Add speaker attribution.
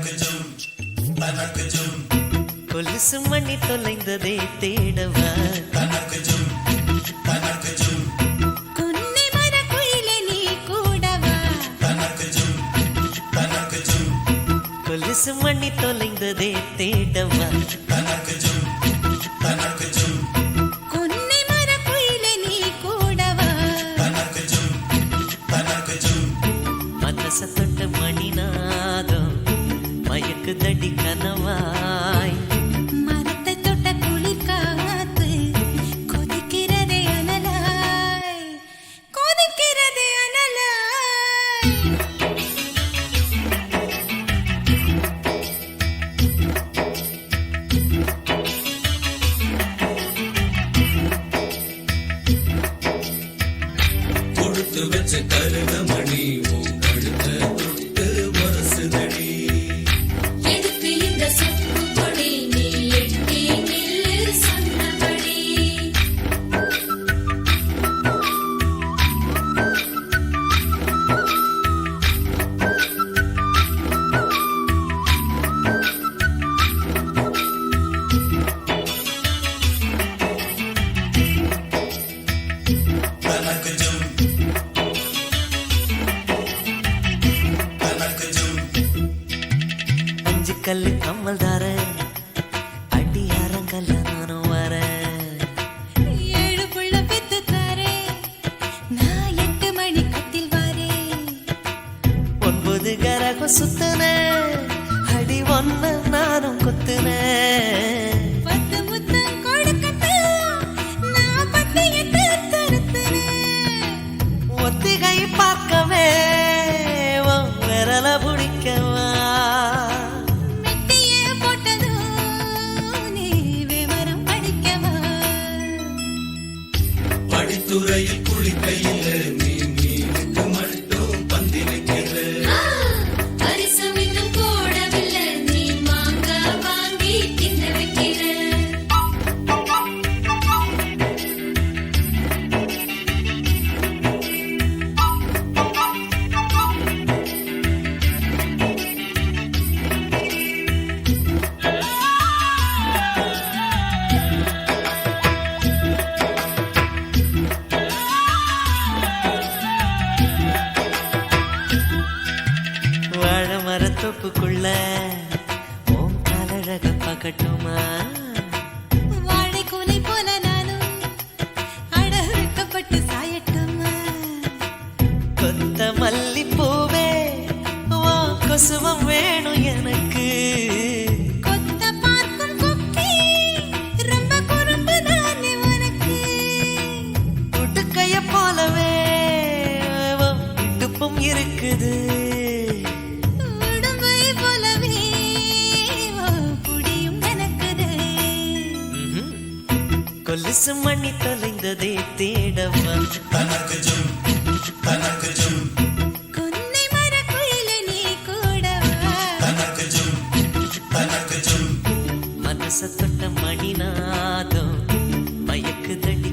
Speaker 1: தனக்கு ஜும் தனக்கு ஜும்
Speaker 2: கொலுசு மணி தொலைந்ததை தேடவா? தனக்கு
Speaker 1: ஜும் தனக்கு ஜும் கொலுசு மணி தொலைந்ததே தேடவா? தனக்கு
Speaker 3: கொடுத்து வச்ச கருணமணி உன் கழுத்த தொட்டு வரசுதடி
Speaker 4: எதுக்கு இந்த சொப்பு கொடி நீ எட்டி நில்லு சொன்னபடி
Speaker 3: தனக்கஜம்
Speaker 2: அஞ்சு கல்லு கம்மல் தார அடி அரங்கல்ல நானும் வரேன்
Speaker 1: ஏழு புள்ள பெத்து தாரே நான் எட்டு மணி கட்டில் வாரே.
Speaker 2: ஒன்பது கரகம் சுத்துன அடி ஒன்ன நானும் குத்துன.
Speaker 3: துறையில் குளிக்கையில் நீ
Speaker 2: மரத்தொப்புக்குள்ள ஓம் காலழக பகட்டுமா? கொலுசு மணி தொலைந்ததே தேடவா?
Speaker 3: தனக்கஜம் தனக்கஜம்
Speaker 1: குன்னை மரக்குயிலே
Speaker 2: மனச தொட்ட மணிநாதம் மயக்கு தடி